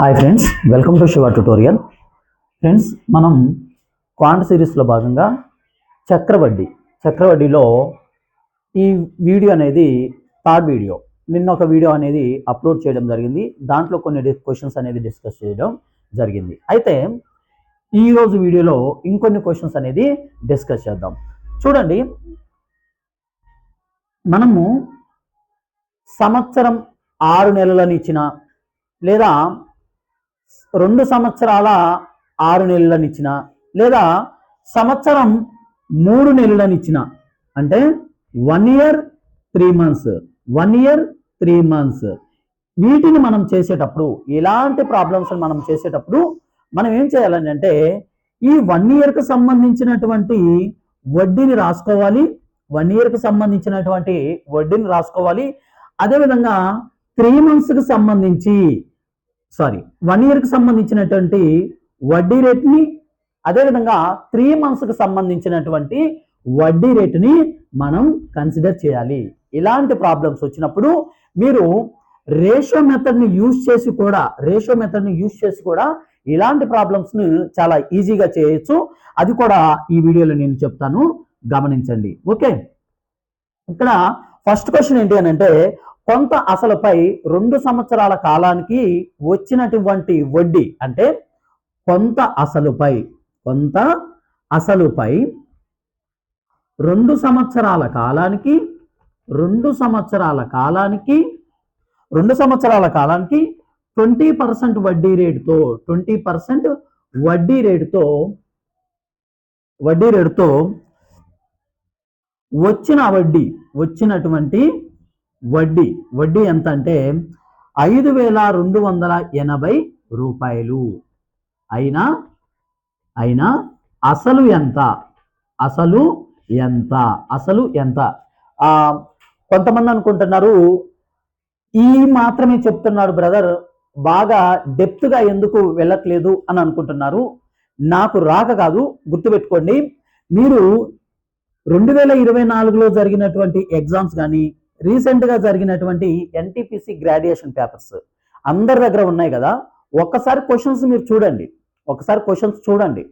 Hi friends welcome to Shiva tutorial friends మనం quant సిరీస్లో భాగంగా చక్రవడ్డీ చక్రవడ్డీలో ఈ వీడియో అనేది థర్డ్ వీడియో నిన్న ఒక వీడియో అనేది అప్లోడ్ చేయడం జరిగింది. దాంట్లో కొన్ని క్వశ్చన్స్ అనేది డిస్కస్ చేయడం జరిగింది. అయితే ఈరోజు వీడియోలో ఇంకొన్ని క్వశ్చన్స్ అనేది డిస్కస్ చేద్దాం. చూడండి మనము సంవత్సరం ఆరు నెలలను ఇచ్చిన లేదా రెండు సంవత్సరాల ఆరు నెలలనిచ్చిన లేదా సంవత్సరం మూడు నెలలనిచ్చిన అంటే one year three months one year three months వీటిని మనం చేసేటప్పుడు ఇలాంటి ప్రాబ్లమ్స్ మనం చేసేటప్పుడు మనం ఏం చేయాలని అంటే ఈ వన్ ఇయర్కి సంబంధించినటువంటి వడ్డీని రాసుకోవాలి. వన్ ఇయర్కి సంబంధించినటువంటి వడ్డీని రాసుకోవాలి. అదేవిధంగా త్రీ మంత్స్కి సంబంధించి సారీ వన్ ఇయర్కి సంబంధించినటువంటి వడ్డీ రేట్ని అదేవిధంగా త్రీ మంత్స్కి సంబంధించినటువంటి వడ్డీ రేటుని మనం కన్సిడర్ చేయాలి. ఇలాంటి ప్రాబ్లమ్స్ వచ్చినప్పుడు మీరు రేషియో మెథడ్ని యూజ్ చేసి కూడా రేషియో మెథడ్ని యూజ్ చేసి కూడా ఇలాంటి ప్రాబ్లమ్స్ను చాలా ఈజీగా చేయొచ్చు. అది కూడా ఈ వీడియోలో నేను చెప్తాను. గమనించండి. ఓకే ఇక్కడ ఫస్ట్ క్వశ్చన్ ఏంటి అని అంటే కొంత అసలుపై రెండు సంవత్సరాల కాలానికి వచ్చినటువంటి వడ్డీ అంటే కొంత అసలుపై కొంత అసలుపై రెండు సంవత్సరాల కాలానికి రెండు సంవత్సరాల కాలానికి రెండు సంవత్సరాల కాలానికి ట్వంటీ పర్సెంట్ వడ్డీ రేటుతో ట్వంటీ పర్సెంట్ వడ్డీ రేటుతో వడ్డీ రేటుతో వచ్చిన వడ్డీ వచ్చినటువంటి వడ్డీ. వడ్డీ ఎంత అంటే ఐదు వేల రెండు వందల ఎనభై రూపాయలు. అయినా అయినా అసలు ఎంత? అసలు ఎంత? అసలు ఎంత? కొంతమంది అనుకుంటున్నారు ఈ మాత్రమే చెప్తున్నాడు బ్రదర్ బాగా డెప్త్గా ఎందుకు వెళ్ళట్లేదు అని అనుకుంటున్నారు. నాకు రాక కాదు గుర్తుపెట్టుకోండి. మీరు రెండు వేల ఇరవై నాలుగులో జరిగినటువంటి ఎగ్జామ్స్ కానీ రీసెంట్గా జరిగినటువంటి ఎన్టీపీసీ గ్రాడ్యుయేషన్ పేపర్స్ అందరి దగ్గర ఉన్నాయి కదా ఒక్కసారి క్వశ్చన్స్ మీరు చూడండి ఒకసారి క్వశ్చన్స్ చూడండి.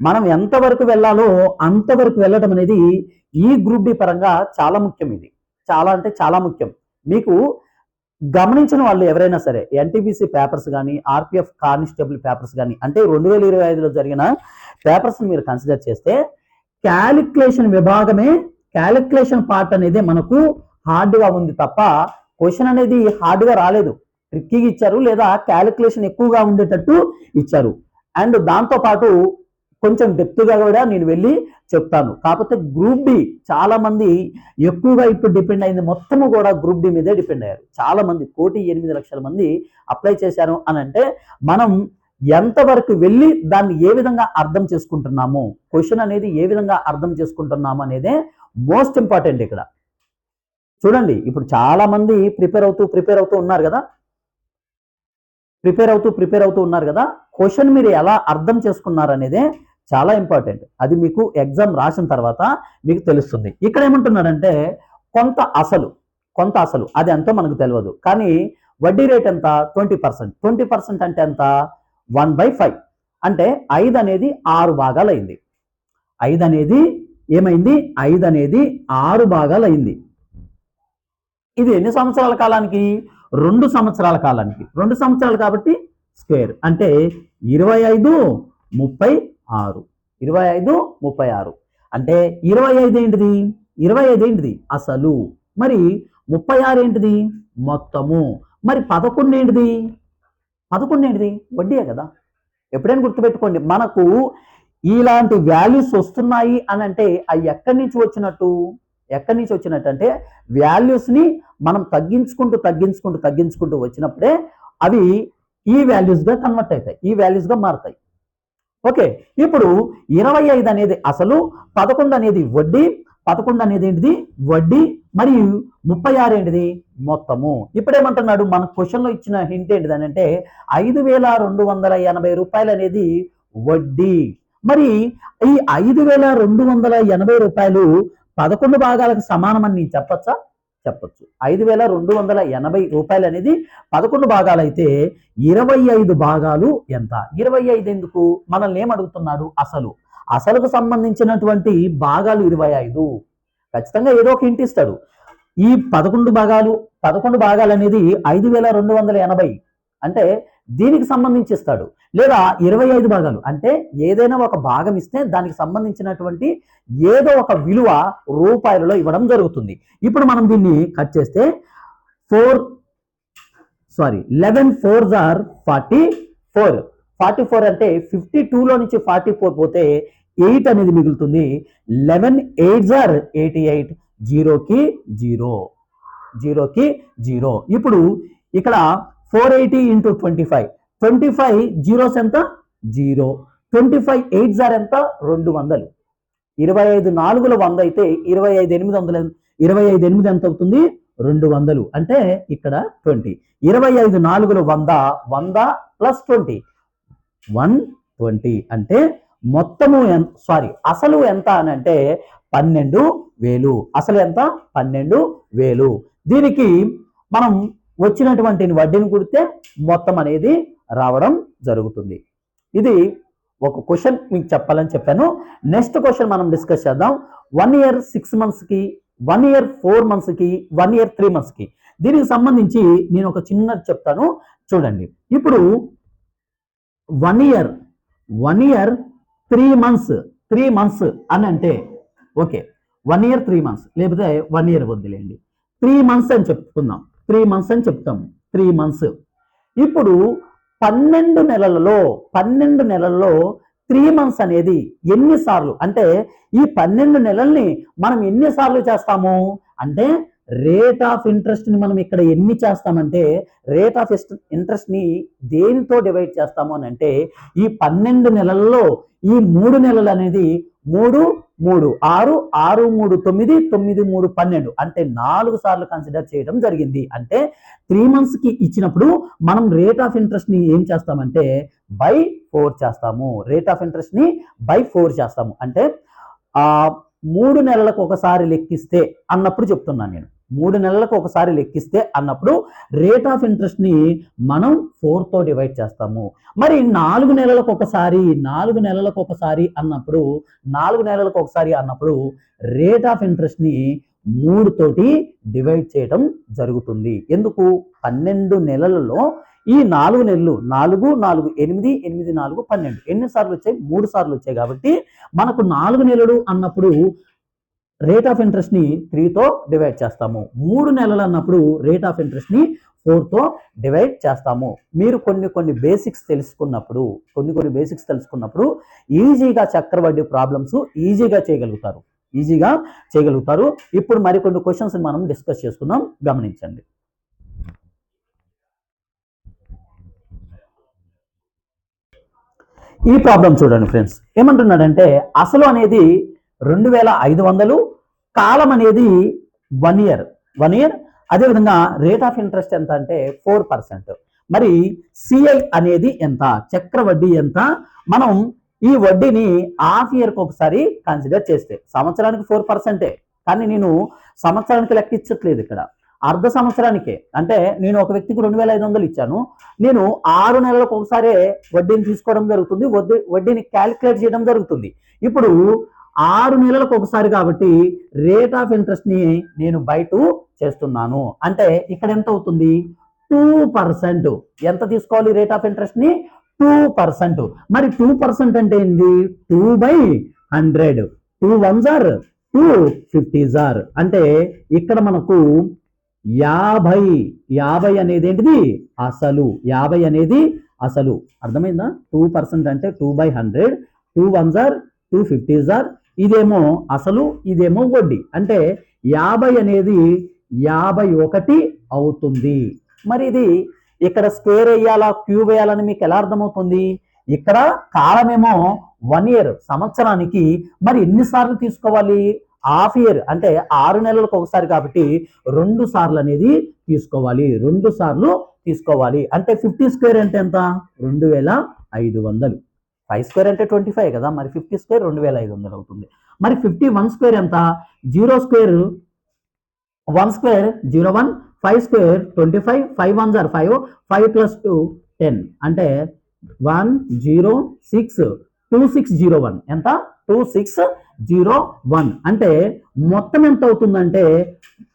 మనం ఎంతవరకు వెళ్ళాలో అంతవరకు వెళ్ళడం అనేది ఈ గ్రూప్ డి పరంగా చాలా ముఖ్యం ఇది. చాలా అంటే చాలా ముఖ్యం. మీకు గమనించిన వాళ్ళు ఎవరైనా సరే N T P C papers కానీ R P F constable papers కానీ అంటే రెండు వేల ఇరవై ఐదులో జరిగిన పేపర్స్ని మీరు కన్సిడర్ చేస్తే క్యాలిక్యులేషన్ విభాగమే క్యాలిక్యులేషన్ పార్ట్ అనేది మనకు హార్డ్గా ఉంది తప్ప క్వశ్చన్ అనేది హార్డ్గా రాలేదు. ట్రిక్కీగా ఇచ్చారు లేదా క్యాలిక్యులేషన్ ఎక్కువగా ఉండేటట్టు ఇచ్చారు. అండ్ దాంతో పాటు కొంచెం డెప్త్గా కూడా నేను వెళ్ళి చెప్తాను. కాకపోతే గ్రూప్ డి చాలా మంది ఎక్కువగా ఇప్పుడు డిపెండ్ అయింది. మొత్తము కూడా గ్రూప్ డి మీదే డిపెండ్ అయ్యారు. చాలా మంది కోటి ఎనిమిది లక్షల మంది అప్లై చేశారు అని అంటే మనం ఎంతవరకు వెళ్ళి దాన్ని ఏ విధంగా అర్థం చేసుకుంటున్నాము క్వశ్చన్ అనేది ఏ విధంగా అర్థం చేసుకుంటున్నాము అనేదే మోస్ట్ ఇంపార్టెంట్ ఇక్కడ. చూడండి ఇప్పుడు చాలా మంది ప్రిపేర్ అవుతూ ప్రిపేర్ అవుతూ ఉన్నారు కదా? ప్రిపేర్ అవుతూ ప్రిపేర్ అవుతూ ఉన్నారు కదా? క్వశ్చన్ మీరు ఎలా అర్థం చేసుకున్నారు అనేది చాలా ఇంపార్టెంట్. అది మీకు ఎగ్జామ్ రాసిన తర్వాత మీకు తెలుస్తుంది. ఇక్కడ ఏమంటున్నారంటే కొంత అసలు కొంత అసలు అది ఎంతో మనకు తెలియదు. కానీ వడ్డీ రేట్ ఎంత? Twenty percent. ట్వంటీ పర్సెంట్ అంటే ఎంత? One by five. అంటే ఐదు అనేది ఆరు భాగాలు అయింది ఐదు అనేది ఏమైంది? ఐదు అనేది ఆరు భాగాలు అయింది ఇది ఎన్ని సంవత్సరాల కాలానికి? రెండు సంవత్సరాల కాలానికి. రెండు సంవత్సరాలు కాబట్టి స్క్వేర్. అంటే ఇరవై ఐదు ముప్పై ఆరు. ఇరవై ఐదు ముప్పై ఆరు. అంటే ఇరవై ఐదు ఏంటిది? ఇరవై ఐదు ఏంటిది? అసలు. మరి ముప్పై ఆరు ఏంటిది? మొత్తము. మరి పదకొండు ఏంటిది? పదకొండు ఏంటిది? వడ్డీయే కదా. ఎప్పుడైనా గుర్తుపెట్టుకోండి మనకు ఇలాంటి వాల్యూస్ వస్తున్నాయి అని అంటే అవి ఎక్కడి నుంచి వచ్చినట్టు? ఎక్కడి నుంచి వచ్చినట్టు అంటే వాల్యూస్ని మనం తగ్గించుకుంటూ తగ్గించుకుంటూ తగ్గించుకుంటూ వచ్చినప్పుడే అవి ఈ వాల్యూస్గా కన్వర్ట్ అవుతాయి. ఈ వాల్యూస్గా మారుతాయి. ఓకే. ఇప్పుడు ఇరవై ఐదు అనేది అసలు పదకొండు అనేది వడ్డీ పదకొండు అనేది ఏంటిది? వడ్డీ మరియు ముప్పై ఆరు ఏంటిది? మొత్తము. ఇప్పుడేమంటున్నాడు? మన క్వశ్చన్లో ఇచ్చిన హింట్ ఏంటిది అని అంటే ఐదు వేల రెండు వందల ఎనభై రూపాయలు అనేది వడ్డీ. మరి ఈ ఐదు వేల రెండు వందల ఎనభై రూపాయలు పదకొండు భాగాలకు సమానమని నేను చెప్పచ్చా? చెప్పొచ్చు. ఐదు వేల రెండు వందల ఎనభై రూపాయలు అనేది పదకొండు భాగాలు అయితే ఇరవై ఐదు భాగాలు ఎంత? ఇరవై ఐదు ఎందుకు? మనల్ని ఏం అడుగుతున్నాడు? అసలు. అసలుకు సంబంధించినటువంటి భాగాలు ఇరవై ఐదు. ఖచ్చితంగా ఏదో ఒక ఇంటిస్తాడు ఈ పదకొండు భాగాలు పదకొండు భాగాలు అనేది ఐదు వేల రెండు వందల ఎనభై. అంటే దీనికి సంబంధించి ఇస్తాడు లేదా ఇరవై ఐదు భాగాలు. అంటే ఏదైనా ఒక భాగం ఇస్తే దానికి సంబంధించినటువంటి ఏదో ఒక విలువ రూపాయలలో ఇవ్వడం జరుగుతుంది. ఇప్పుడు మనం దీన్ని కట్ చేస్తే four sorry eleven four are forty four. Forty four అంటే ఫిఫ్టీ టూలో నుంచి ఫార్టీ ఫోర్ పోతే ఎయిట్ అనేది మిగులుతుంది. Eleven eight are eighty eight. జీరోకి జీరో. జీరోకి జీరో. ఇప్పుడు ఇక్కడ four eighty into twenty five. Twenty five zeros ఎంత? జీరో. ట్వంటీ ఫైవ్ ఎయిట్ జార్ ఎంత? రెండు వందలు. ఇరవై ఐదు నాలుగుల వంద అయితే ఇరవై ఐదు ఎనిమిది వందల ఇరవై ఐదు ఎనిమిది ఎంత అవుతుంది? రెండు వందలు. అంటే ఇక్కడ ట్వంటీ. ఇరవై ఐదు నాలుగుల వంద వంద ప్లస్ ట్వంటీ. One twenty. అంటే మొత్తము సారీ అసలు ఎంత అని అంటే పన్నెండు వేలు. అసలు ఎంత? పన్నెండు వేలు. దీనికి మనం వచ్చినటువంటి వడ్డీని కుడితే మొత్తం అనేది రావడం జరుగుతుంది. ఇది ఒక క్వశ్చన్ మీకు చెప్పాలని చెప్పాను. నెక్స్ట్ క్వశ్చన్ మనం డిస్కస్ చేద్దాం. వన్ ఇయర్ సిక్స్ మంత్స్కి వన్ ఇయర్ ఫోర్ మంత్స్కి వన్ ఇయర్ త్రీ మంత్స్కి దీనికి సంబంధించి నేను ఒక చిన్నది చెప్తాను. చూడండి. ఇప్పుడు one year one year three months three months అని అంటే okay one year three months లేకపోతే వన్ ఇయర్ వద్దులేండి. త్రీ మంత్స్ అని చెప్పుకుందాం. త్రీ మంత్స్ అని చెప్తాం. Three months. ఇప్పుడు పన్నెండు నెలలలో పన్నెండు నెలల్లో త్రీ మంత్స్ అనేది ఎన్నిసార్లు? అంటే ఈ పన్నెండు నెలల్ని మనం ఎన్నిసార్లు చేస్తాము? అంటే రేట్ ఆఫ్ ఇంట్రెస్ట్ని మనం ఇక్కడ ఎన్ని చేస్తామంటే రేట్ ఆఫ్ ఇంట్రెస్ట్ని దేనితో డివైడ్ చేస్తాము అని అంటే ఈ పన్నెండు నెలల్లో ఈ మూడు నెలలు అనేది మూడు మూడు ఆరు ఆరు మూడు తొమ్మిది తొమ్మిది మూడు పన్నెండు. అంటే నాలుగు సార్లు కన్సిడర్ చేయడం జరిగింది. అంటే త్రీ మంత్స్కి ఇచ్చినప్పుడు మనం రేట్ ఆఫ్ ఇంట్రెస్ట్ని ఏం చేస్తామంటే బై ఫోర్ చేస్తాము. రేట్ ఆఫ్ ఇంట్రెస్ట్ని బై ఫోర్ చేస్తాము. అంటే మూడు నెలలకు ఒకసారి లెక్కిస్తే అన్నప్పుడు చెప్తున్నాను నేను. మూడు నెలలకు ఒకసారి లెక్కిస్తే అన్నప్పుడు రేట్ ఆఫ్ ఇంట్రెస్ట్ని మనం ఫోర్తో డివైడ్ చేస్తాము. మరి నాలుగు నెలలకు ఒకసారి నాలుగు నెలలకు ఒకసారి అన్నప్పుడు నాలుగు నెలలకు ఒకసారి అన్నప్పుడు రేట్ ఆఫ్ ఇంట్రెస్ట్ని మూడుతోటి డివైడ్ చేయడం జరుగుతుంది. ఎందుకు? పన్నెండు నెలలలో ఈ నాలుగు నెలలు నాలుగు నాలుగు ఎనిమిది ఎనిమిది నాలుగు పన్నెండు ఎన్ని సార్లు వచ్చాయి? మూడు సార్లు వచ్చాయి కాబట్టి మనకు నాలుగు నెలలు అన్నప్పుడు రేట్ ఆఫ్ ఇంట్రెస్ట్ని త్రీతో డివైడ్ చేస్తాము. మూడు నెలలు అన్నప్పుడు రేట్ ఆఫ్ ఇంట్రెస్ట్ని ఫోర్తో డివైడ్ చేస్తాము. మీరు కొన్ని కొన్ని బేసిక్స్ తెలుసుకున్నప్పుడు కొన్ని కొన్ని బేసిక్స్ తెలుసుకున్నప్పుడు ఈజీగా చక్రవడ్డీ ప్రాబ్లమ్స్ ఈజీగా చేయగలుగుతారు. ఈజీగా చేయగలుగుతారు. ఇప్పుడు మరికొన్ని క్వశ్చన్స్ మనం డిస్కస్ చేసుకుందాం. గమనించండి. ఈ ప్రాబ్లం చూడండి ఫ్రెండ్స్ ఏమంటున్నాడంటే అసలు అనేది రెండు వేల ఐదు వందలు. కాలం అనేది వన్ ఇయర్. One year. అదేవిధంగా రేట్ ఆఫ్ ఇంట్రెస్ట్ ఎంత అంటే ఫోర్ పర్సెంట్. మరి సిఐ అనేది ఎంత? చక్ర వడ్డీ ఎంత? మనం ఈ వడ్డీని హాఫ్ ఇయర్కి ఒకసారి కన్సిడర్ చేస్తే సంవత్సరానికి ఫోర్ పర్సెంటే. కానీ నేను సంవత్సరానికి లెక్కించట్లేదు ఇక్కడ. అర్ధ సంవత్సరానికే. అంటే నేను ఒక వ్యక్తికి రెండు వేల ఐదు వందలు ఇచ్చాను. నేను ఆరు నెలలకు ఒకసారే వడ్డీని తీసుకోవడం జరుగుతుంది. వడ్డీ వడ్డీని క్యాలిక్యులేట్ చేయడం జరుగుతుంది. ఇప్పుడు ఆరు నెలలకు ఒకసారి కాబట్టి రేట్ ఆఫ్ ఇంట్రెస్ట్ని నేను బయట చేస్తున్నాను. అంటే ఇక్కడ ఎంత అవుతుంది? టూ పర్సెంట్ ఎంత తీసుకోవాలి రేట్ ఆఫ్ ఇంట్రెస్ట్ని టూ పర్సెంట్ మరి టూ పర్సెంట్ అంటే ఏంది? Two by hundred two one jar two fifty జార్ అంటే ఇక్కడ మనకు యాభై యాభై అనేది ఏంటిది? అసలు. యాభై అనేది అసలు. అర్థమైందా? టూ పర్సెంట్ అంటే two by hundred two one jar two fifty జార్ ఇదేమో అసలు ఇదేమో వడ్డీ. అంటే యాభై అనేది యాభై ఒకటి అవుతుంది. మరి ఇది ఇక్కడ స్క్వేర్ వేయాలా క్యూబ్ వేయాలని మీకు ఎలా అర్థమవుతుంది? ఇక్కడ కాలమేమో వన్ ఇయర్ సంవత్సరానికి. మరి ఎన్నిసార్లు తీసుకోవాలి? హాఫ్ ఇయర్ అంటే ఆరు నెలలకు ఒకసారి కాబట్టి రెండు సార్లు అనేది తీసుకోవాలి. రెండు సార్లు తీసుకోవాలి. అంటే ఫిఫ్టీ స్క్వేర్ అంటే ఎంత? రెండు వేల ఐదు వందలు. ఫైవ్ స్క్వేర్ అంటే ట్వంటీ ఫైవ్ కదా మరి ఫిఫ్టీ స్క్వేర్ రెండు వేల ఐదు వందలు అవుతుంది. మరి ఫిఫ్టీ వన్ స్క్వేర్ ఎంత? Zero square one square zero one five square twenty five five one jar five five plus two ten. అంటే one zero six two six zero one. ఎంత? Two six zero one. అంటే మొత్తం ఎంత అవుతుందంటే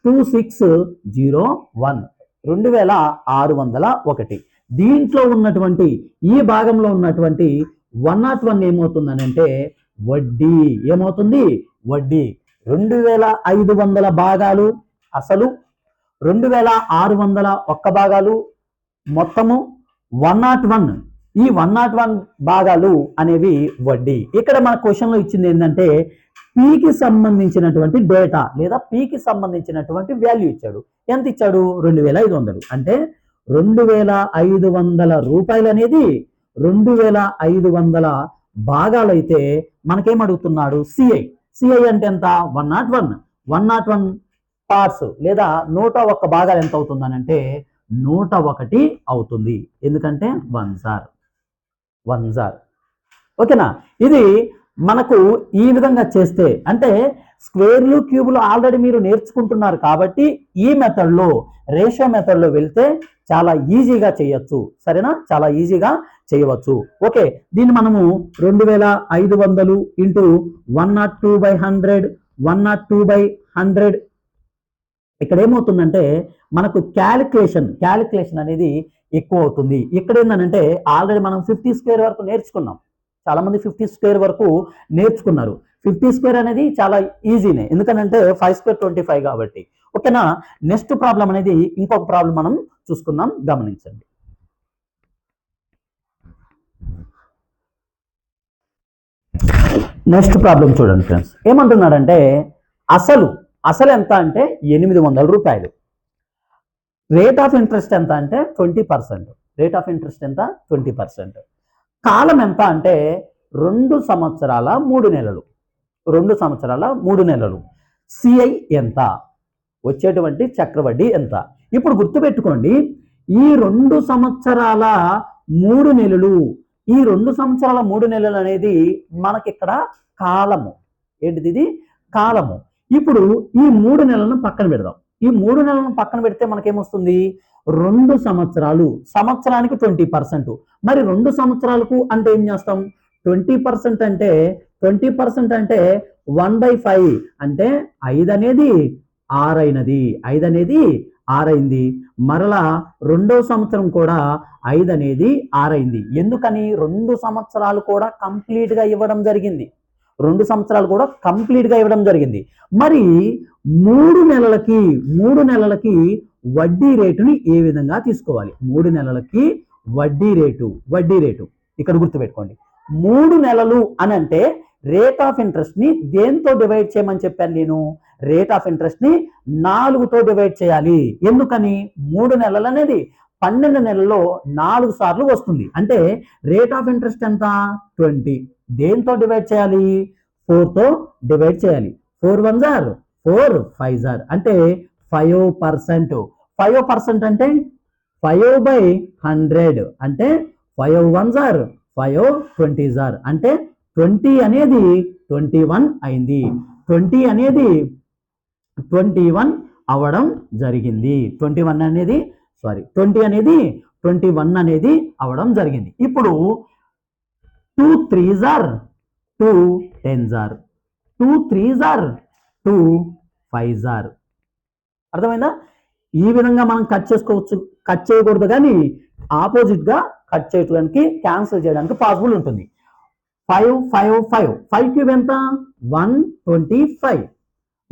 two six zero one. రెండు వేల ఆరు వందల ఒకటి. దీంట్లో ఉన్నటువంటి ఈ భాగంలో ఉన్నటువంటి వన్ నాట్ వన్ ఏమవుతుందనంటే వడ్డీ. ఏమవుతుంది? వడ్డీ. రెండు వేల ఐదు వందల భాగాలు అసలు రెండు వేల ఆరు వందల ఒక్క భాగాలు మొత్తము వన్ నాట్ వన్. ఈ వన్ నాట్ వన్ భాగాలు అనేవి వడ్డీ. ఇక్కడ మన క్వశ్చన్లో ఇచ్చింది ఏంటంటే పీకి సంబంధించినటువంటి డేటా లేదా పీకి సంబంధించినటువంటి వాల్యూ ఇచ్చాడు. ఎంత ఇచ్చాడు? రెండు వేల ఐదు వందలు. అంటే రెండు వేల ఐదు వందల రూపాయలు అనేది రెండు వేల ఐదు వందల భాగాలైతే మనకేం అడుగుతున్నాడు సిఐ సిఐ అంటే ఎంత? One nought one. One nought one parts లేదా నూట ఒక్క భాగాలు ఎంత అవుతుందనంటే నూట ఒకటి అవుతుంది. ఎందుకంటే వన్ జార్ వన్ జార్ ఓకేనా? ఇది మనకు ఈ విధంగా చేస్తే అంటే స్క్వేర్లు క్యూబులు ఆల్రెడీ మీరు నేర్చుకుంటున్నారు కాబట్టి ఈ మెథడ్లో రేషియో మెథడ్లో వెళ్తే చాలా ఈజీగా చేయొచ్చు. సరేనా? చాలా ఈజీగా చేయవచ్చు. ఓకే దీన్ని మనము రెండు వేల ఐదు వందలు into one nought two by hundred one nought two by hundred. ఇక్కడ ఏమవుతుందంటే మనకు క్యాలిక్యులేషన్ క్యాలిక్యులేషన్ అనేది ఎక్కువ అవుతుంది ఇక్కడ ఏంటంటే ఆల్రెడీ మనం ఫిఫ్టీ స్క్వేర్ వరకు నేర్చుకున్నాం. చాలా మంది ఫిఫ్టీ స్క్వేర్ వరకు నేర్చుకున్నారు. ఫిఫ్టీ స్క్వేర్ అనేది చాలా ఈజీనే. ఎందుకంటే ఫైవ్ స్క్వేర్ ట్వంటీ ఫైవ్ కాబట్టి. ఓకేనా? నెక్స్ట్ ప్రాబ్లం అనేది ఇంకొక ప్రాబ్లం మనం చూసుకుందాం. గమనించండి. నెక్స్ట్ ప్రాబ్లం చూడండి ఫ్రెండ్స్. ఏమంటున్నాడంటే అసలు అసలు ఎంత అంటే ఎనిమిది వందల రూపాయలు. రేట్ ఆఫ్ ఇంట్రెస్ట్ ఎంత అంటే twenty percent. Rate of interest ఎంత? Twenty percent. కాలం ఎంత అంటే రెండు సంవత్సరాల మూడు నెలలు. రెండు సంవత్సరాల మూడు నెలలు. సిఐ ఎంత? వచ్చేటువంటి చక్రవడ్డీ ఎంత? ఇప్పుడు గుర్తుపెట్టుకోండి ఈ రెండు సంవత్సరాల మూడు నెలలు ఈ రెండు సంవత్సరాల మూడు నెలలు అనేది మనకి ఇక్కడ కాలము. ఏంటిది ఇది? కాలము. ఇప్పుడు ఈ మూడు నెలలను పక్కన పెడదాం. ఈ మూడు నెలలను పక్కన పెడితే మనకేమొస్తుంది? రెండు సంవత్సరాలు. సంవత్సరానికి ట్వంటీ పర్సెంట్. మరి రెండు సంవత్సరాలకు అంటే ఏం చేస్తాం? ట్వంటీ పర్సెంట్ అంటే ట్వంటీ పర్సెంట్ అంటే వన్ బై ఫైవ్. అంటే ఐదు అనేది ఆరైనది. ఐదు అనేది ఆరైంది. మరలా రెండో సంవత్సరం కూడా ఐదు అనేది ఆరైంది. ఎందుకని? రెండు సంవత్సరాలు కూడా కంప్లీట్గా ఇవ్వడం జరిగింది. రెండు సంవత్సరాలు కూడా కంప్లీట్గా ఇవ్వడం జరిగింది. మరి మూడు నెలలకి మూడు నెలలకి వడ్డీ రేటుని ఏ విధంగా తీసుకోవాలి? మూడు నెలలకి వడ్డీ రేటు వడ్డీ రేటు. ఇక్కడ గుర్తుపెట్టుకోండి. మూడు నెలలు అని అంటే రేట్ ఆఫ్ ఇంట్రెస్ట్ని దేంతో డివైడ్ చేయమని చెప్పాను నేను? రేట్ ఆఫ్ ఇంట్రెస్ట్ని నాలుగుతో డివైడ్ చేయాలి. ఎందుకని? మూడు నెలలు అనేది పన్నెండు నెలల్లో నాలుగు సార్లు వస్తుంది. అంటే రేట్ ఆఫ్ ఇంట్రెస్ట్ ఎంత? ట్వంటీ దేంతో డివైడ్ చేయాలి? ఫోర్తో డివైడ్ చేయాలి. ఫోర్ వన్ జార్ ఫోర్ ఫైవ్ జార్ అంటే ఫైవ్ పర్సెంట్ ఫైవ్ పర్సెంట్ అంటే ఫైవ్ బై హండ్రెడ్ అంటే ఫైవ్ వన్ జార్ ఫైవ్ ట్వంటీ జార్ అంటే ట్వంటీ అనేది ట్వంటీ వన్ అయింది. ట్వంటీ అనేది ట్వంటీ వన్ అవ్వడం జరిగింది. ట్వంటీ వన్ అనేది సారీ ట్వంటీ అనేది ట్వంటీ వన్ అనేది అవ్వడం జరిగింది. ఇప్పుడు టూ త్రీ జార్ టూ టెన్ జార్ టూ త్రీ జార్ టూ ఫైవ్ జార్ అర్థమైందా? ఈ విధంగా మనం కట్ చేసుకోవచ్చు. కట్ చేయకూడదు కానీ ఆపోజిట్గా కట్ చేయడానికి క్యాన్సిల్ చేయడానికి పాసిబుల్ ఉంటుంది. Five five five. Five cube ఎంత? One twenty five.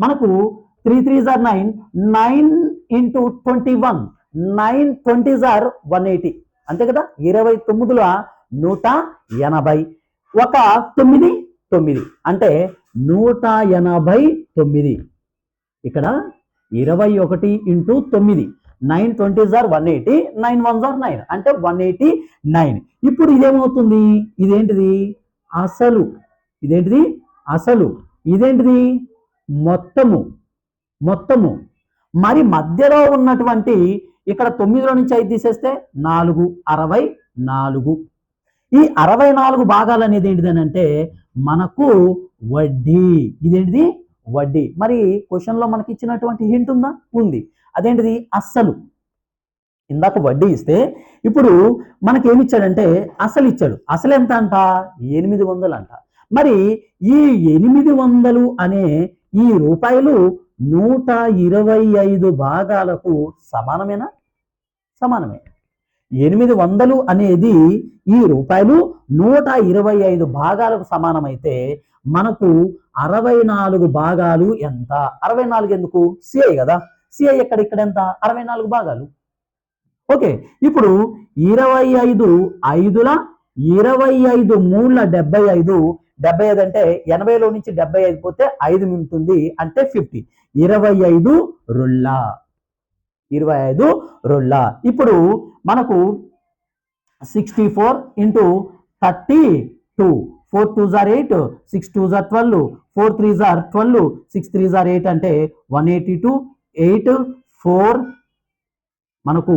మనకు three three jar nine nine into twenty one. Nine twenty jar one eighty. అంతే కదా? ఇరవై తొమ్మిదిల నూట ఎనభై. ఒక తొమ్మిది తొమ్మిది. అంటే నూట ఎనభై తొమ్మిది. ఇక్కడ ఇరవై ఒకటి ఇంటూ తొమ్మిది. నైన్ ట్వంటీ జార్ వన్ ఎయిటీ నైన్ వన్ జార్ నైన్. అంటే వన్ ఎయిటీ నైన్. ఇప్పుడు ఇదేమవుతుంది? ఇదేంటిది? అసలు. ఇదేంటిది? అసలు. ఇదేంటిది? మొత్తము. మొత్తము. మరి మధ్యలో ఉన్నటువంటి ఇక్కడ తొమ్మిదిలో నుంచి ఐదు తీసేస్తే నాలుగు అరవై నాలుగు. ఈ అరవై నాలుగు భాగాలు అనేది ఏంటిది అని అంటే మనకు వడ్డీ. ఇదేంటిది? వడ్డీ. మరి క్వశ్చన్లో మనకి ఇచ్చినటువంటి హింట్ ఉందా? ఉంది. అదేంటిది? అస్సలు. ఇందాక వడ్డీ ఇస్తే ఇప్పుడు మనకి ఏమి ఇచ్చాడంటే అసలు ఇచ్చాడు అసలు ఎంత అంట ఎనిమిది వందలు అంట మరి ఈ ఎనిమిది వందలు అనే ఈ రూపాయలు నూట ఇరవై ఐదు భాగాలకు సమానమేనా? సమానమే. ఎనిమిది వందలు అనేది ఈ రూపాయలు నూట ఇరవై ఐదు భాగాలకు సమానమైతే మనకు అరవై నాలుగు భాగాలు ఎంత? అరవై నాలుగు ఎందుకు? సిఐ కదా. సిఐ ఎక్కడ? ఇక్కడ ఎంత? అరవై నాలుగు భాగాలు. ఓకే ఇప్పుడు ఇరవై ఐదు ఐదుల ఇరవై ఐదు మూడుల డెబ్బై ఐదు డెబ్బై ఐదు అంటే ఎనభైలో నుంచి డెబ్బై ఐదు పోతే ఐదు ఉంటుంది అంటే ఫిఫ్టీ. ఇరవై ఐదు రుల్లా ఇరవై ఐదు రుల్లా ఇప్పుడు మనకు sixty four into thirty two four two jar eight six two జార్ ట్వెల్వ్ ఫోర్ త్రీ జార్ ట్వెల్వ్ సిక్స్ త్రీ జార్ ఎయిట్ అంటే one eighty two eight four మనకు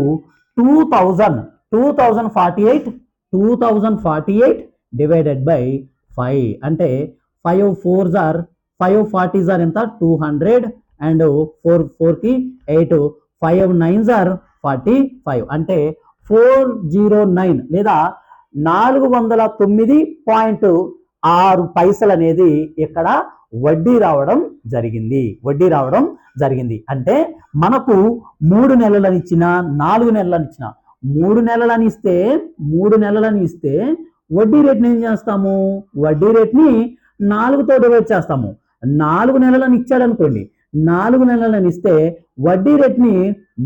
two thousand two thousand forty eight two thousand forty eight divided by five అంటే five four జార్ five forty జార్ ఎంత? Two hundred and four ఫోర్కి eight five nine జార్ forty five అంటే four zero nine లేదా నాలుగు వందల తొమ్మిది పాయింట్ ఆరు పైసలు అనేది ఇక్కడ వడ్డీ రావడం జరిగింది. వడ్డీ రావడం జరిగింది. అంటే మనకు మూడు నెలలని ఇచ్చిన నాలుగు నెలలని ఇచ్చిన మూడు నెలలని ఇస్తే మూడు నెలలని ఇస్తే వడ్డీ రేట్ని ఏం చేస్తాము? వడ్డీ రేట్ని నాలుగుతో డివైడ్ చేస్తాము. నాలుగు నెలలని ఇచ్చాడు అనుకోండి నాలుగు నెలలని ఇస్తే వడ్డీ రేట్ని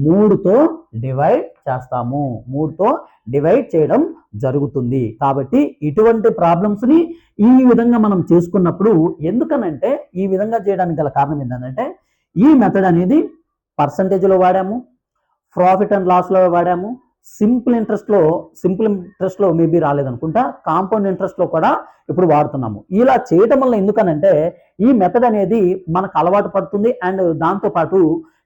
మూడుతో డివైడ్ చేస్తాము. మూడుతో డివైడ్ చేయడం జరుగుతుంది. కాబట్టి ఇటువంటి ప్రాబ్లమ్స్ని ఈ విధంగా మనం చేసుకున్నప్పుడు ఎందుకనంటే ఈ విధంగా చేయడానికి గల కారణం ఏంటంటే ఈ మెథడ్ అనేది పర్సంటేజ్లో వాడాము ప్రాఫిట్ అండ్ లాస్లో వాడాము సింపుల్ ఇంట్రెస్ట్లో సింపుల్ ఇంట్రెస్ట్లో మేబీ రాలేదనుకుంటా కాంపౌండ్ ఇంట్రెస్ట్లో కూడా ఇప్పుడు వాడుతున్నాము. ఇలా చేయటం వల్ల ఎందుకనంటే ఈ మెథడ్ అనేది మనకు అలవాటు పడుతుంది అండ్ దాంతోపాటు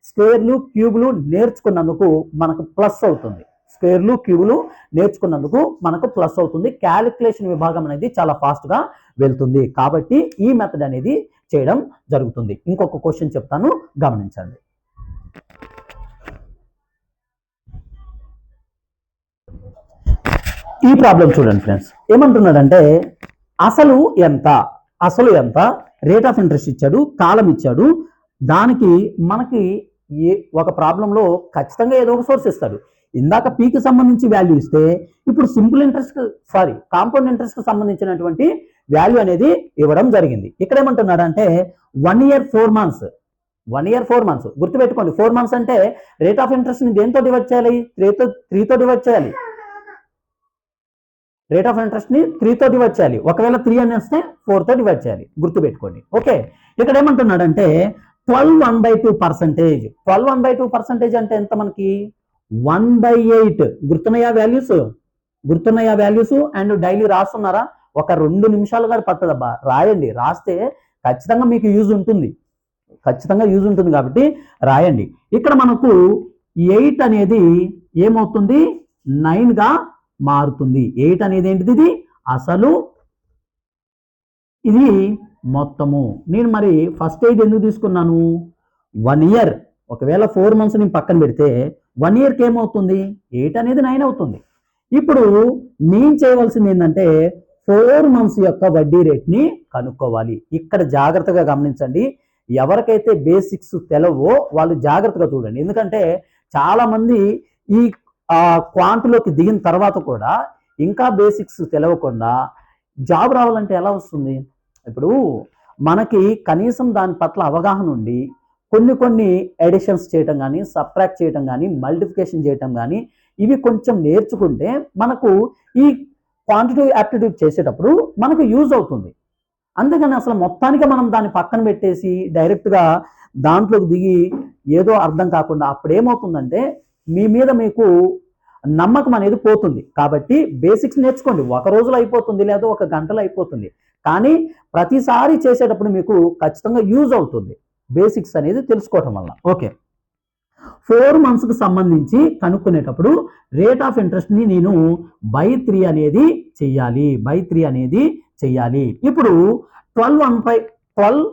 స్క్వేర్లు క్యూబ్లు నేర్చుకున్నందుకు మనకు ప్లస్ అవుతుంది. స్క్వేర్లు క్యూబ్లు నేర్చుకున్నందుకు మనకు ప్లస్ అవుతుంది. క్యాలిక్యులేషన్ విభాగం అనేది చాలా ఫాస్ట్గా వెళ్తుంది. కాబట్టి ఈ మెథడ్ అనేది చేయడం జరుగుతుంది. ఇంకొక క్వశ్చన్ చెప్తాను. గమనించండి. ఈ ప్రాబ్లం చూడండి ఫ్రెండ్స్ ఏమంటున్నాడంటే అసలు ఎంత? అసలు ఎంత? రేట్ ఆఫ్ ఇంట్రెస్ట్ ఇచ్చాడు కాలం ఇచ్చాడు. దానికి మనకి ఏ ఒక ప్రాబ్లంలో ఖచ్చితంగా ఏదో ఒక సోర్స్ ఇస్తాడు. ఇందాక పీకి సంబంధించి వాల్యూ ఇస్తే ఇప్పుడు సింపుల్ ఇంట్రెస్ట్ సారీ కాంపౌండ్ ఇంట్రెస్ట్కి సంబంధించినటువంటి వాల్యూ అనేది ఇవ్వడం జరిగింది. ఇక్కడ ఏమంటున్నాడు అంటే one year four months one year four months గుర్తుపెట్టుకోండి ఫోర్ మంత్స్ అంటే రేట్ ఆఫ్ ఇంట్రెస్ట్ని దేంతో డివైడ్ చేయాలి? త్రీతో త్రీతో డివైడ్ చేయాలి. రేట్ ఆఫ్ ఇంట్రెస్ట్ని త్రీతో డివైడ్ చేయాలి ఒకవేళ త్రీ అని వస్తే ఫోర్తో డివైడ్ చేయాలి గుర్తుపెట్టుకోండి. ఓకే? ఇక్కడ ఏమంటున్నాడంటే twelve one by two percentage twelve one by two percentage అంటే ఎంత మనకి? వన్ బై ఎయిట్ గుర్తున్నాయా వాల్యూస్ గుర్తున్నాయా వాల్యూస్ అండ్ డైలీ రాస్తున్నారా? ఒక రెండు నిమిషాలు కూడా పట్టదబ్బా రాయండి. రాస్తే ఖచ్చితంగా మీకు యూజ్ ఉంటుంది. ఖచ్చితంగా యూజ్ ఉంటుంది కాబట్టి రాయండి. ఇక్కడ మనకు ఎయిట్ అనేది ఏమవుతుంది? నైన్గా మారుతుంది. ఎయిట్ అనేది ఏంటిది ఇది? అసలు ఇది మొత్తము. నేను మరి ఫస్ట్ ఎయిడ్ ఎందుకు తీసుకున్నాను? One year. ఒకవేళ ఫోర్ మంత్స్ నేను పక్కన పెడితే వన్ ఇయర్కి ఏమవుతుంది? ఎయిట్ అనేది నైన్ అవుతుంది. ఇప్పుడు నేను చేయవలసింది ఏంటంటే ఫోర్ మంత్స్ యొక్క వడ్డీ రేట్ని కనుక్కోవాలి. ఇక్కడ జాగ్రత్తగా గమనించండి. ఎవరికైతే బేసిక్స్ తెలవో వాళ్ళు జాగ్రత్తగా చూడండి. ఎందుకంటే చాలామంది ఈ ఈ క్వాంట్లోకి దిగిన తర్వాత కూడా ఇంకా బేసిక్స్ తెలవకుండా జాబ్ రావాలంటే ఎలా వస్తుంది? ఇప్పుడు మనకి కనీసం దాని పట్ల అవగాహన ఉండి కొన్ని కొన్ని ఎడిషన్స్ చేయటం కానీ సబ్ట్రాక్ట్ చేయటం కానీ మల్టిఫికేషన్ చేయటం కానీ ఇవి కొంచెం నేర్చుకుంటే మనకు ఈ క్వాంటిటివ్ యాప్టిట్యూడ్ చేసేటప్పుడు మనకు యూజ్ అవుతుంది. అందుకని అసలు మొత్తానికి మనం దాన్ని పక్కన పెట్టేసి డైరెక్ట్గా దాంట్లోకి దిగి ఏదో అర్థం కాకుండా అప్పుడు ఏమవుతుందంటే మీ మీద మీకు నమ్మకం అనేది పోతుంది. కాబట్టి బేసిక్స్ నేర్చుకోండి. ఒక రోజులో అయిపోతుంది లేదా ఒక గంటలో అయిపోతుంది. కానీ ప్రతిసారి చేసేటప్పుడు మీకు ఖచ్చితంగా యూజ్ అవుతుంది. బేసిక్స్ అనేది తెలుసుకోవటం వల్ల ఓకే. ఫోర్ మంత్స్కి సంబంధించి కనుక్కునేటప్పుడు రేట్ ఆఫ్ ఇంట్రెస్ట్ని నేను బై త్రీ అనేది చెయ్యాలి. బై త్రీ అనేది చెయ్యాలి. ఇప్పుడు twelve one by twelve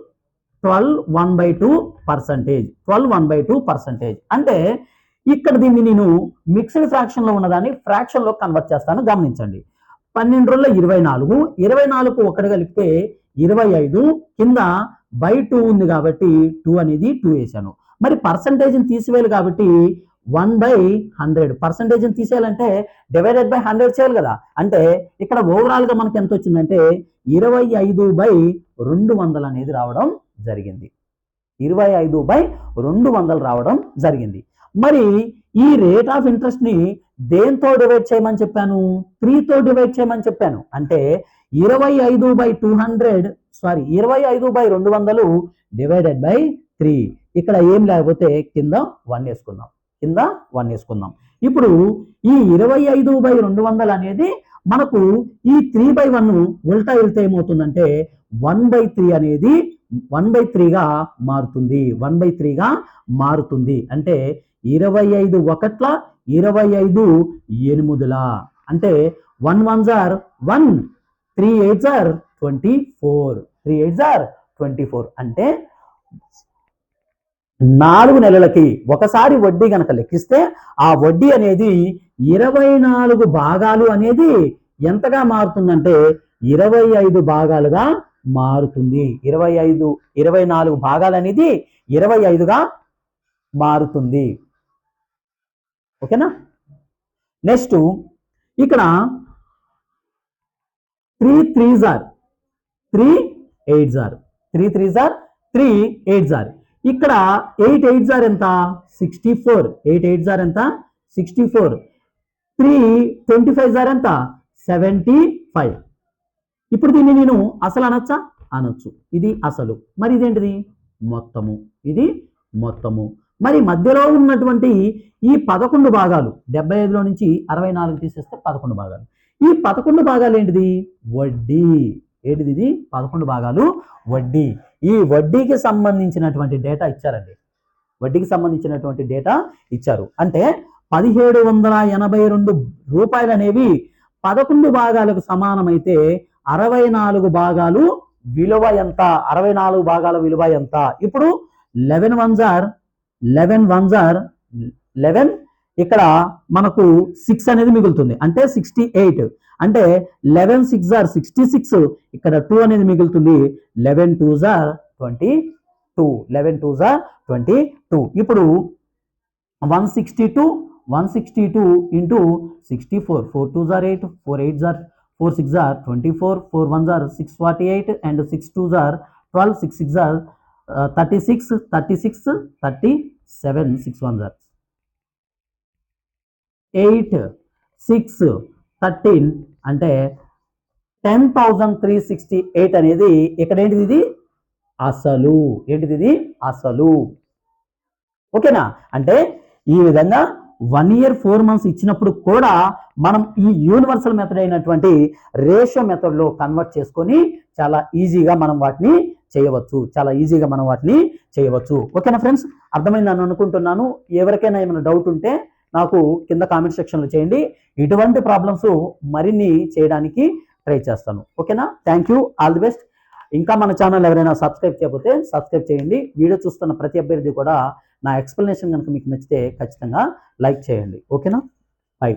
twelve one by two percentage. Twelve one by two percentage. అంటే ఇక్కడ దీన్ని నేను మిక్స్డ్ ఫ్రాక్షన్లో ఉన్నదాన్ని ఫ్రాక్షన్లో కన్వర్ట్ చేస్తాను. గమనించండి. పన్నెండు రోజుల ఇరవై నాలుగు ఇరవై నాలుగు ఒకటి కలిపితే ఇరవై ఐదు కింద బై టూ ఉంది కాబట్టి టూ అనేది టూ వేసాను. మరి పర్సంటేజ్ని తీసివేయాలి కాబట్టి వన్ బై హండ్రెడ్. పర్సంటేజ్ని తీసేయాలంటే డివైడెడ్ బై హండ్రెడ్ చేయాలి కదా. అంటే ఇక్కడ ఓవరాల్గా మనకి ఎంత వచ్చిందంటే ఇరవై ఐదు బై రెండు వందలు అనేది రావడం జరిగింది. ఇరవై ఐదు బై రెండు వందలు రావడం జరిగింది. మరి ఈ రేట్ ఆఫ్ ఇంట్రెస్ట్ని దేంతో డివైడ్ చేయమని చెప్పాను? త్రీతో డివైడ్ చేయమని చెప్పాను. అంటే ఇరవై ఐదు బై టూ హండ్రెడ్ సారీ ఇరవై ఐదు బై రెండు వందలు డివైడెడ్ బై త్రీ ఇక్కడ ఏం లేకపోతే కింద వన్ వేసుకుందాం. కింద వన్ వేసుకుందాం. ఇప్పుడు ఈ ఇరవై ఐదు బై రెండు వందలు అనేది మనకు ఈ త్రీ బై వన్ ఉల్టా వెళ్తే ఏమవుతుందంటే వన్ బై త్రీ అనేది వన్ బై త్రీగా మారుతుంది. వన్ బై త్రీగా మారుతుంది. అంటే ఇరవై ఐదు ఒకట్ల ఇరవై ఐదు ఎనిమిదిల. అంటే వన్ వన్ జార్ వన్ త్రీ ఎయిట్ జార్ ట్వంటీ ఫోర్. త్రీ ఎయిట్ జార్ ట్వంటీ ఫోర్. అంటే నాలుగు నెలలకి ఒకసారి వడ్డీ గనక లెక్కిస్తే ఆ వడ్డీ అనేది ఇరవై నాలుగు భాగాలు అనేది ఎంతగా మారుతుందంటే ఇరవై ఐదు భాగాలుగా మారుతుంది. ఇరవై ఐదు ఇరవై నాలుగు భాగాలు అనేది ఇరవై ఐదుగా మారుతుంది. ఓకేనా? నెక్స్ట్ ఇక్కడ త్రీ త్రీ జార్ త్రీ ఎయిట్ జార్ త్రీ త్రీ జార్ త్రీ ఎయిట్ జార్ ఇక్కడ ఎయిట్ ఎయిట్ ఆర్ ఎంత? Sixty four. Eight eight are ఎంత? Sixty four. Three twenty five jar ఎంత? Seventy five. ఇప్పుడు దీన్ని నేను అసలు అనొచ్చా? అనొచ్చు. ఇది అసలు. మరి ఇదేంటిది? మొత్తము. ఇది మొత్తము. మరి మధ్యలో ఉన్నటువంటి ఈ పదకొండు భాగాలు డెబ్బై ఐదులో నుంచి అరవై నాలుగు తీసేస్తే పదకొండు భాగాలు. ఈ పదకొండు భాగాలు ఏంటిది? వడ్డీ. ఏంటిది ఇది? పదకొండు భాగాలు వడ్డీ. ఈ వడ్డీకి సంబంధించినటువంటి డేటా ఇచ్చారండి. వడ్డీకి సంబంధించినటువంటి డేటా ఇచ్చారు. అంటే పదిహేడు వందల ఎనభై రెండు రూపాయలు అనేవి పదకొండు భాగాలకు సమానమైతే అరవై నాలుగు భాగాలు విలువ ఎంత? అరవై నాలుగు భాగాల విలువ ఎంత? ఇప్పుడు లెవెన్ వన్ జార్ లెవెన్ వన్స్ ఆర్ లెవెన్ ఇక్కడ మనకు సిక్స్ అనేది మిగులుతుంది. అంటే సిక్స్టీ ఎయిట్ అంటే eleven six are sixty six ఇక్కడ టూ అనేది మిగులుతుంది. లెవెన్ టూ జార్ ట్వంటీ టూ లెవెన్ టూ జార్ ట్వంటీ టూ ఇప్పుడు one sixty two one sixty two into sixty four four two jar eight four eight జార్ four six జార్ twenty four four one jar six forty eight and six two jar twelve six six jar thirty six thirty six thirty seven six one jar eight six thirteen అంటే ten thousand three sixty eight అనేది ఇక్కడ ఏంటిది ఇది? అసలు. ఏంటిది ఇది? అసలు. ఓకేనా? అంటే ఈ విధంగా వన్ ఇయర్ ఫోర్ మంత్స్ ఇచ్చినప్పుడు కూడా మనం ఈ యూనివర్సల్ మెథడ్ అయినటువంటి రేషియో మెథడ్లో కన్వర్ట్ చేసుకొని చాలా ఈజీగా మనం వాటిని చేయవచ్చు. చాలా ఈజీగా మనం వాటిని చేయవచ్చు. ఓకేనా ఫ్రెండ్స్? అర్థమైందని అనుకుంటున్నాను. ఎవరికైనా ఏమైనా డౌట్ ఉంటే నాకు కింద కామెంట్ సెక్షన్లో చేయండి. ఇటువంటి ప్రాబ్లమ్స్ మరిన్ని చేయడానికి ట్రై చేస్తాను. ఓకేనా? Thank you all the best ఇంకా మన ఛానల్ ఎవరైనా సబ్స్క్రైబ్ చేయకపోతే సబ్స్క్రైబ్ చేయండి. వీడియో చూస్తున్న ప్రతి అభ్యర్థి కూడా నా ఎక్స్ప్లెనేషన్ కనుక మీకు నచ్చితే ఖచ్చితంగా లైక్ చేయండి. ఓకేనా? బై